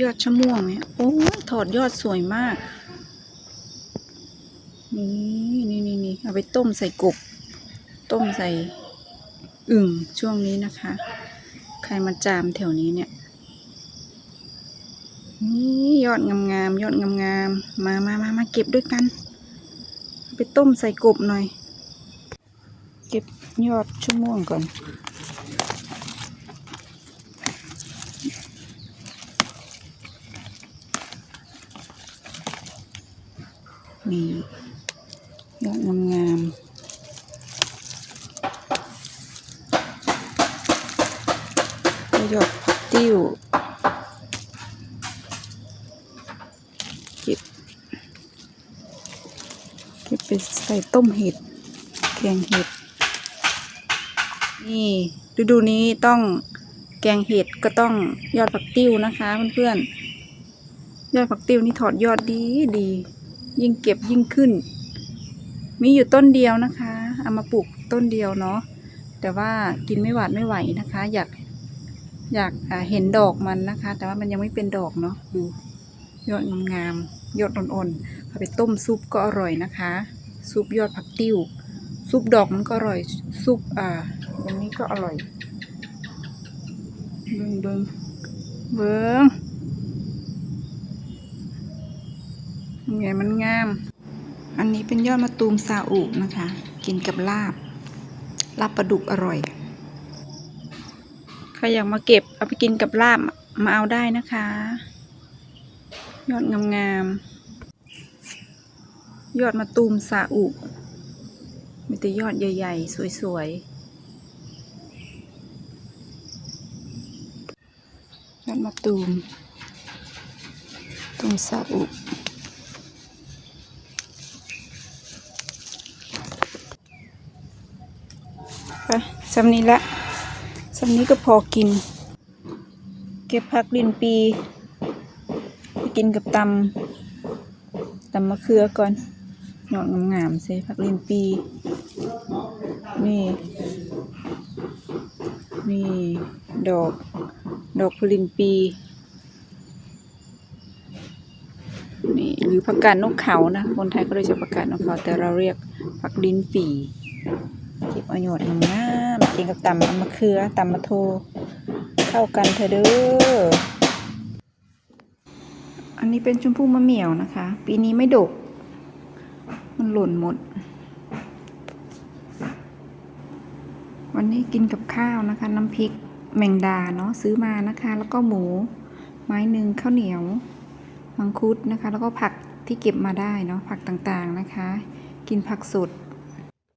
ยอดชะม่วงเนี่ยโอ้ยถอดยอดสวยมาก นี่นี่นี่นี่เอาไปต้มใส่กบ ต้มใส่อึ่งช่วงนี้นะคะ ใครมาจามแถวนี้เนี่ย นี่ยอดงามๆยอดงามๆมามามามาเก็บด้วยกัน ไปต้มใส่กบหน่อย เก็บยอดชะม่วงก่อน นี่ยอดงามๆแล้วยอดผักติ้วเก็บเก็บไปใส่ต้มเห็ดแกงเห็ด นี่ฤดูนี้ต้องแกงเห็ดก็ต้องยอดผักติ้วนะคะเพื่อนๆยอดผักติ้วนี่ถอดยอดดีดี ยิ่งเก็บยิ่งขึ้น มีอยู่ต้นเดียวนะคะ เอามาปลูกต้นเดียวเนาะ แต่ว่ากินไม่หวานไม่ไหวนะคะ อยากอยากเห็นดอกมันนะคะ แต่ว่ามันยังไม่เป็นดอกเนาะ ดูยอดงามๆยอดอ่อนๆเอาไปต้มซุปก็อร่อยนะคะ ซุปยอดผักติ้ว ซุปดอกมันก็อร่อย ซุปอ่าตรงนี้ก็อร่อย เบิ้งเบิ้งเบิ้ง ไงมันงาม อันนี้เป็นยอดมะตูมซาอุนะคะ กินกับลาบ ลาบปลาดุกอร่อย ใครอยากมาเก็บเอาไปกินกับลาบมาเอาได้นะคะ ยอดงามๆ ยอดมะตูมซาอุมีแต่ยอดใหญ่ๆ สวยๆยอดมะตูมตูมซาอุ ไปสำนี้ละสำนี้ก็พอกิน เก็บผักดินปีไปกินกับตำตำมะเขือก่อนหยอดงามๆใส่ผักดินปี นี่นี่ดอก ดอกพลินปี นี่หรือผักกาดนกเขานะ คนไทยก็เรียกผักกาดนกเขาแต่เราเรียกผักดินปี เก็บอาหยอดงามกินกับตำมะเขือตำมะโทเข้ากันเถอะเด้อ อันนี้เป็นชมพู่มะเหมี่ยวนะคะ ปีนี้ไม่ดก มันหล่นหมด วันนี้กินกับข้าวนะคะ น้ำพริกแมงดาเนาะซื้อมานะคะ แล้วก็หมู ไม้หนึ่งข้าวเหนียว มังคุดนะคะ แล้วก็ผักที่เก็บมาได้เนาะผักต่างๆนะคะ กินผักสด